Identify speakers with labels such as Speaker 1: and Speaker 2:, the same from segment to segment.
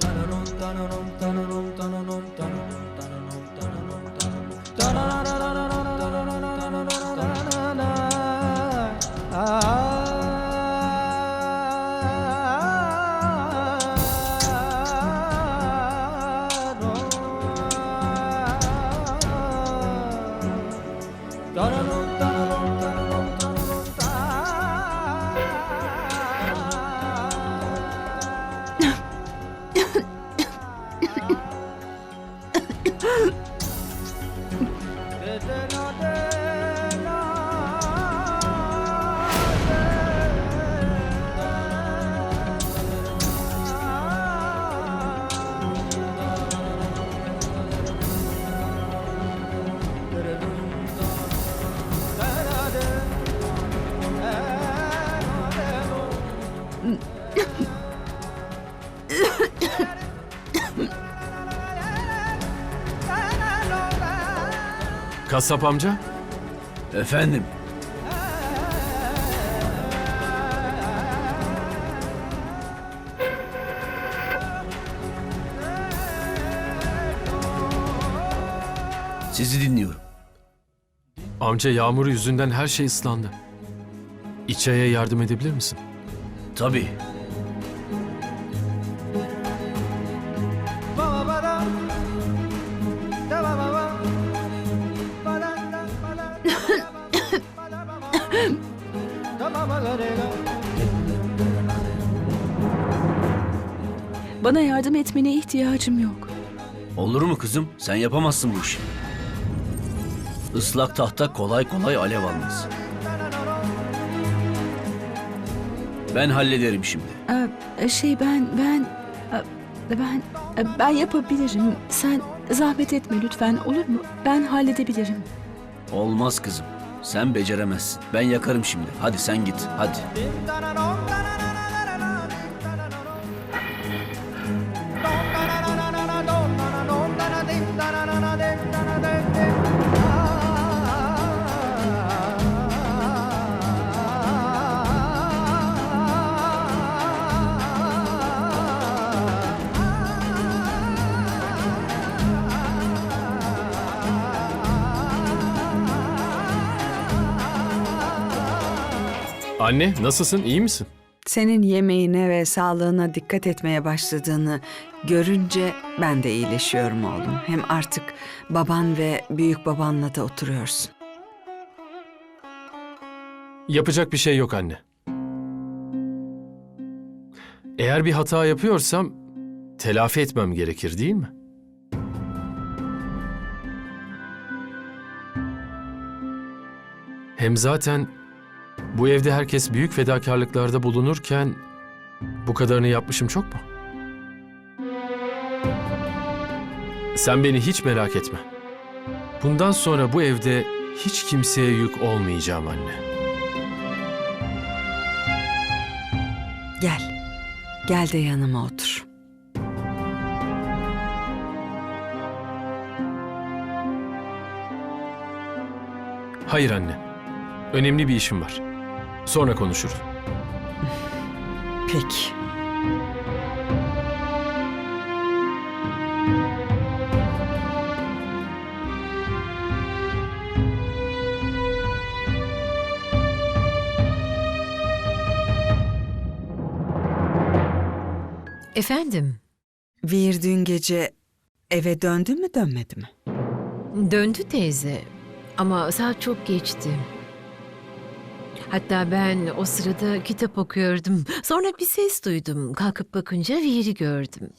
Speaker 1: da da da Kasap amca,
Speaker 2: Efendim? Sizi dinliyorum.
Speaker 1: amca yağmuru yüzünden her şey ıslandı. İçaya yardım edebilir misin?
Speaker 2: Tabii.
Speaker 3: Bana yardım etmene ihtiyacım yok.
Speaker 2: Olur mu kızım? Sen yapamazsın bu işi. Islak tahta kolay kolay alev almaz. Ben hallederim şimdi.
Speaker 3: Ee, şey ben ben e, ben e, ben yapabilirim. Sen zahmet etme lütfen olur mu? Ben halledebilirim.
Speaker 2: Olmaz kızım. Sen beceremezsin. Ben yakarım şimdi. Hadi sen git. Hadi.
Speaker 1: Anne, nasılsın? İyi misin?
Speaker 4: Senin yemeğine ve sağlığına dikkat etmeye başladığını görünce ben de iyileşiyorum oğlum. Hem artık baban ve büyük babanla da oturuyorsun.
Speaker 1: Yapacak bir şey yok anne. Eğer bir hata yapıyorsam telafi etmem gerekir değil mi? Hem zaten bu evde herkes büyük fedakarlıklarda bulunurken bu kadarını yapmışım çok mu? Sen beni hiç merak etme. Bundan sonra bu evde hiç kimseye yük olmayacağım anne.
Speaker 4: Gel. Gel de yanıma otur.
Speaker 1: Hayır anne. Önemli bir işim var. Sonra konuşuruz.
Speaker 4: Peki.
Speaker 5: Efendim,
Speaker 4: Vir dün gece eve döndü mü dönmedi mi?
Speaker 5: döndü teyze. Ama saat çok geçti. Hatta ben o sırada kitap okuyordum. Sonra bir ses duydum. Kalkıp bakınca Vir'i gördüm.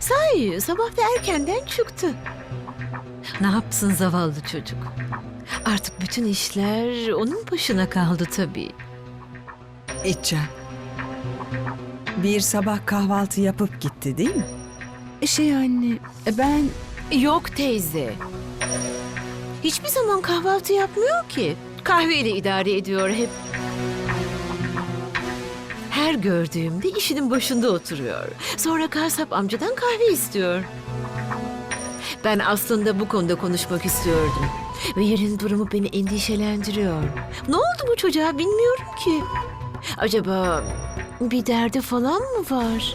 Speaker 5: Sahi sabah da erkenden çıktı. Ne yapsın zavallı çocuk. Artık bütün işler onun başına kaldı tabii.
Speaker 4: İtcan. Bir sabah kahvaltı yapıp gitti değil mi?
Speaker 3: Şey anne e, ben
Speaker 5: Yok teyze. Hiçbir zaman kahvaltı yapmıyor ki. Kahveyle idare ediyor hep. Her gördüğümde işinin başında oturuyor. Sonra kasap amcadan kahve istiyor. Ben aslında bu konuda konuşmak istiyordum. Ve yerin durumu beni endişelendiriyor. Ne oldu bu çocuğa bilmiyorum ki. Acaba bir derdi falan mı var?